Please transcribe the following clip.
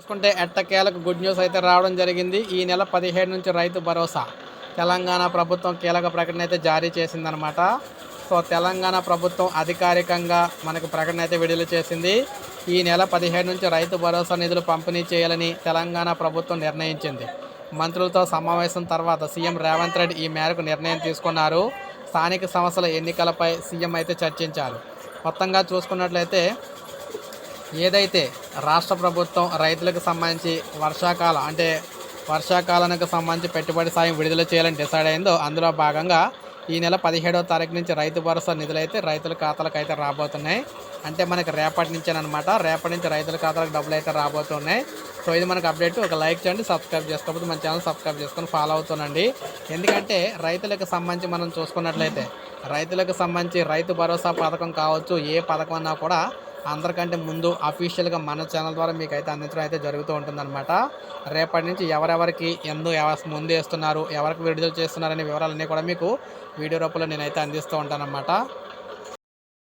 చూసుకుంటే ఎట్టకేలకు good news అయితే రావడం జరిగింది. ఈ నెల పదిహేడు నుంచి రైతు భరోసా. తెలంగాణ ప్రభుత్వం కీలక ప్రకటన అయితే జారీ చేసిందనమాట సో తెలంగాణ ప్రభుత్వం అధికారికంగా మనకు ప్రకటన అయితే విడుదల చేసింది. ఈ నెల పదిహేడు నుంచి రైతు భరోసా నిధులు పంపిణీ చేయాలని తెలంగాణ ప్రభుత్వం నిర్ణయించింది. మంత్రులతో సమావేశం తర్వాత సీఎం రేవంత్ రెడ్డి ఈ మేరకు నిర్ణయం తీసుకున్నారు. స్థానిక సంస్థల ఎన్నికలపై సీఎం అయితే చర్చించారు. మొత్తంగా చూసుకున్నట్లయితే ఏదైతే రాష్ట్ర ప్రభుత్వం రైతులకు సంబంధించి వర్షాకాలం అంటే వర్షాకాలానికి సంబంధించి పెట్టుబడి సాయం విడుదల చేయాలని డిసైడ్ అయిందో అందులో భాగంగా ఈ నెల పదిహేడవ తారీఖు నుంచి రైతు భరోసా నిధులు అయితే రైతుల ఖాతాలకు అయితే రాబోతున్నాయి. అంటే మనకి రేపటి నుంచేనమాట రేపటి నుంచి రైతుల ఖాతాలకు డబ్బులు అయితే రాబోతున్నాయి. సో ఇది మనకు అప్డేట్. ఒక లైక్ చేయండి సబ్స్క్రైబ్ చేసుకోకపోతే మన ఛానల్ సబ్స్క్రైబ్ చేసుకొని ఫాలో అవుతుండండి. ఎందుకంటే రైతులకు సంబంధించి మనం చూసుకున్నట్లయితే రైతులకు సంబంధించి రైతు భరోసా పథకం కావచ్చు ఏ పథకం అన్నా కూడా అందరికంటే ముందు అఫీషియల్గా మన ఛానల్ ద్వారా మీకు అయితే అందించడం అయితే జరుగుతూ ఉంటుందన్నమాట. రేపటి నుంచి ఎవరెవరికి ఎందు ముందు వేస్తున్నారు ఎవరికి విడుదల చేస్తున్నారనే వివరాలన్నీ కూడా మీకు వీడియో రూపంలో నేనైతే అందిస్తూ ఉంటానన్నమాట.